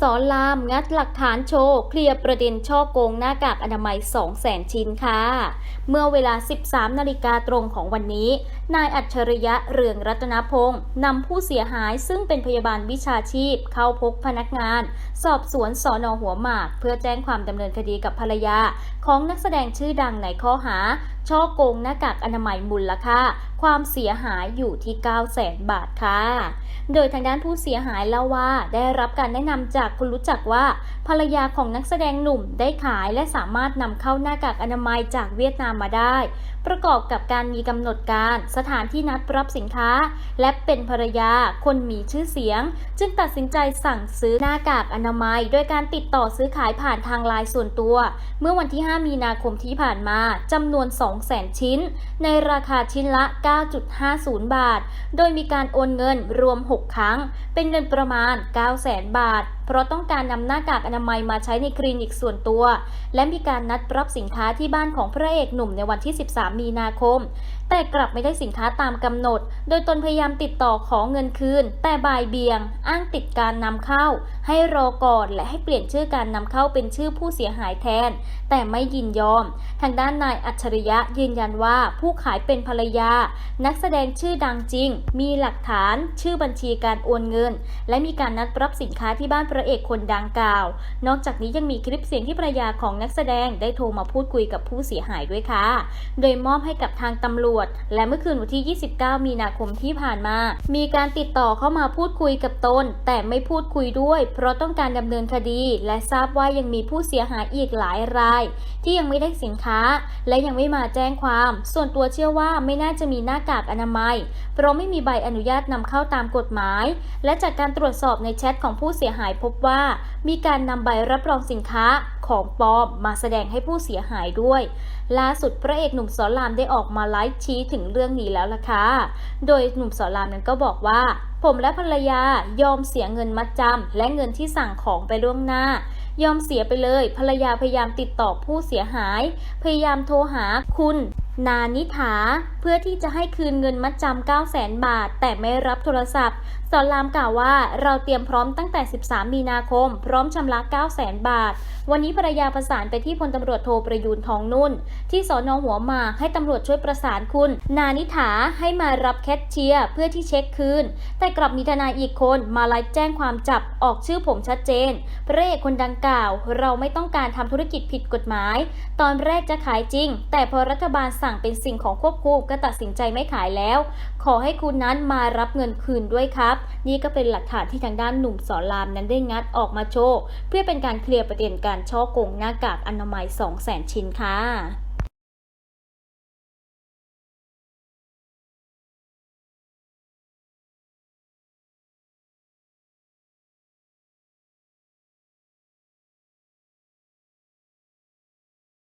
สอนรามงัดหลักฐานโชว์ เคลียร์ประเด็นช่อโกงหน้ากากอนามัย2แสนชิ้นค่ะ เมื่อเวลา 13 นาฬิกาตรงของวันนี้ นายอัจฉริยะเรืองรัตนพงศ์นำผู้เสียหายซึ่งเป็นพยาบาลวิชาชีพ เข้าพบพนักงาน สอบสวนสอนอหัวหมาก เพื่อแจ้งความดำเนินคดีกับภรรยา ของนักแสดงชื่อดังในข้อหา ช่อโกงหน้ากากอนามัยมูลค่า ความเสียหายอยู่ที่ 9 0 0 0 0 0 บาทค่ะ โดยทางด้านผู้เสียหายเล่าว่าได้รับการแนะนำจากคนรู้จักว่า ภรรยาของนักแสดงหนุ่มได้ขายและสามารถนำเข้าหน้ากากอนามัยจากเวียดนามมาได้ ประกอบกับการมีกำหนดการสถานที่นัดรับสินค้า และเป็นภรรยาคนมีชื่อเสียง จึงตัดสินใจสั่งซื้อหน้ากากอนามัย โดยการติดต่อซื้อขายผ่านทางไลน์ส่วนตัว เมื่อวันที่ 5 มีนาคมที่ผ่านมาจำนวน 200,000 ชิ้น ในราคาชิ้นละ 9.50 บาท โดยมีการโอนเงินรวม 6 ครั้ง เป็นเงินประมาณ 900,000 บาท เพราะต้องการนำหน้ากากอนามัยมาใช้ในคลินิกส่วนตัว และมีการนัดรับสินค้าที่บ้านของพระเอกหนุ่มในวันที่ 13 มีนาคม แต่กลับไม่ได้สินค้าตามกำหนด โดยตนพยายามติดต่อขอเงินคืน แต่บ่ายเบียง อ้างติดการนำเข้า ให้รอก่อนและให้เปลี่ยนชื่อการนำเข้าเป็นชื่อผู้เสียหายแทน แต่ไม่ยินยอม ทางด้านนายอัจฉริยะยืนยันว่าผู้ขายเป็นภรรยา นักแสดงชื่อดังจริง มีหลักฐาน ชื่อบัญชีการโอนเงิน และมีการนัดรับสินค้าที่บ้านพระเอกคนดังกล่าว นอกจากนี้ยังมีคลิปเสียงที่ภรรยาของนักแสดงได้โทรมาพูดคุยกับผู้เสียหายด้วยค่ะ โดยมอบให้กับทางตำรวจและเมื่อคืนวันที่ 29 มีนาคมที่ผ่านมา มีการติดต่อเข้ามาพูดคุยกับตน แต่ไม่พูดคุยด้วย เพราะต้องการดำเนินคดี และทราบว่ายังมีผู้เสียหายอีกหลายราย ที่ยังไม่ได้สินค้า และยังไม่มาแจ้งความ ส่วนตัวเชื่อว่าไม่น่าจะมีหน้ากากอนามัย เพราะไม่มีใบอนุญาตนำเข้าตามกฎหมาย และจากการตรวจสอบในแชทของผู้เสียหายพบว่ามีการนำใบรับรองสินค้าของปลอมมาแสดงให้ผู้เสียหายด้วย ล่าสุดพระเอกหนุ่มสอนรามได้ออกมาไลฟ์ชี้ถึงเรื่องนี้แล้วล่ะค่ะ โดยหนุ่มสอนรามนั้นก็บอกว่า ผมและภรรยายอมเสียเงินมัดจำและเงินที่สั่งของไปล่วงหน้ายอมเสียไปเลย ภรรยาพยายามติดต่อผู้เสียหาย พยายามโทรหาคุณ นานิถาเพื่อที่จะให้คืนเงินมัดจำ 9 0 0 0 0บาท แต่ไม่รับโทรศัพท์ สอนรามกล่าวว่าเราเตรียมพร้อมตั้งแต่ 13 มีนาคม พร้อมชำระ9 0 0 0 0บาท วันนี้ภรรยาประสานไปที่พลตำรวจโทประยูนทองนุ่น ที่สอนอหัวหมากให้ตำรวจช่วยประสานคุณ นานิถาให้มารับแคชเชียร์เพื่อที่เช็คคืน แต่กลับมีทนายอีกคนมาไลฟ์แจ้งความจับออกชื่อผมชัดเจนพระเอกคนดังกล่าว เราไม่ต้องการทำธุรกิจผิดกฎหมาย ตอนแรกจะขายจริง แต่พอรัฐบาลสั่งเป็นสิ่งของควบคุมก็ตัดสินใจไม่ขายแล้ว ขอให้คุณนั้นมารับเงินคืนด้วยครับ นี่ก็เป็นหลักฐานที่ทางด้านหนุ่มสอนรามนั้นได้งัดออกมาโชว์เพื่อเป็นการเคลียร์ประเด็นการช่อโกงหน้ากากอนามัย 2 0 0 0 0 0 ชิ้นค่ะ